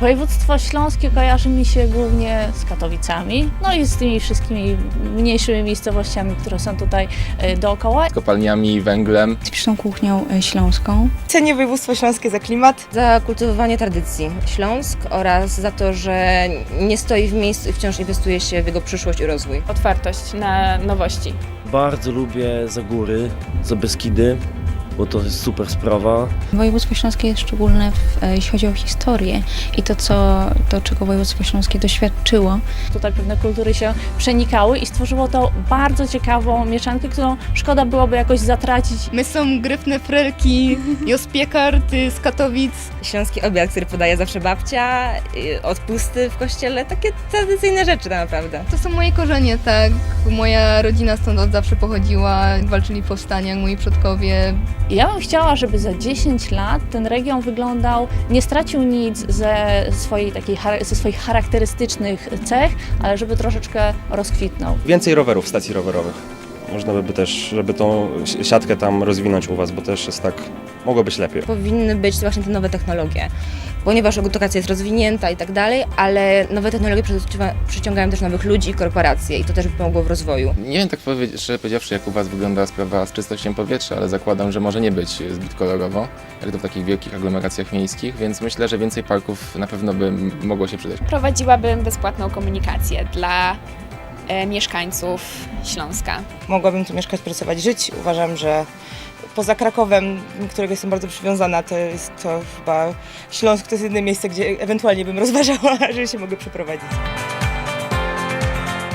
Województwo śląskie kojarzy mi się głównie z Katowicami, no i z tymi wszystkimi mniejszymi miejscowościami, które są tutaj e, dookoła. z kopalniami, węglem. Typiczną kuchnią y, śląską. Cenię województwo śląskie za klimat. za kultywowanie tradycji Śląsk oraz za to, że nie stoi w miejscu i wciąż inwestuje się w jego przyszłość i rozwój. otwartość na nowości. Bardzo lubię Zagóry, Zabeskidy, bo to jest super sprawa. Województwo śląskie jest szczególne, w, e, jeśli chodzi o historię i to, co, to, czego województwo śląskie doświadczyło. Tutaj pewne kultury się przenikały i stworzyło to bardzo ciekawą mieszankę, którą szkoda byłoby jakoś zatracić. My są gryfne frelki, Jos Piekart y, z Katowic. Śląski obiad, który podaje zawsze babcia, y, odpusty w kościele, takie tradycyjne rzeczy tak naprawdę. To są moje korzenie, tak. Moja rodzina stąd od zawsze pochodziła, walczyli w powstaniach, moi przodkowie. Ja bym chciała, żeby za 10 lat ten region wyglądał, nie stracił nic ze, swojej takiej, ze swoich charakterystycznych cech, ale żeby troszeczkę rozkwitnął. Więcej rowerów, stacji rowerowych. Można by też, żeby tą si- siatkę tam rozwinąć u Was, bo też jest tak, mogło być lepiej. Powinny być właśnie te nowe technologie, ponieważ edukacja jest rozwinięta i tak dalej, ale nowe technologie przyciąga- przyciągają też nowych ludzi i korporacje i to też by pomogło w rozwoju. Nie wiem tak powie- szczerze powiedziawszy, jak u Was wygląda sprawa z czystością powietrza, ale zakładam, że może nie być zbyt kolorowo, jak to w takich wielkich aglomeracjach miejskich, więc myślę, że więcej parków na pewno by mogło się przydać. Prowadziłabym bezpłatną komunikację dla mieszkańców Śląska. Mogłabym tu mieszkać, pracować, żyć. Uważam, że poza Krakowem, do którego jestem bardzo przywiązana, to jest to chyba Śląsk to jest jedyne miejsce, gdzie ewentualnie bym rozważała, że się mogę przeprowadzić.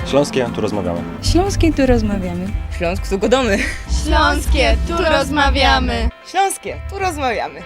Śląskie, tu rozmawiamy. Śląskie tu rozmawiamy. Śląsk tu godomy. Śląskie, tu rozmawiamy. Śląskie, tu rozmawiamy.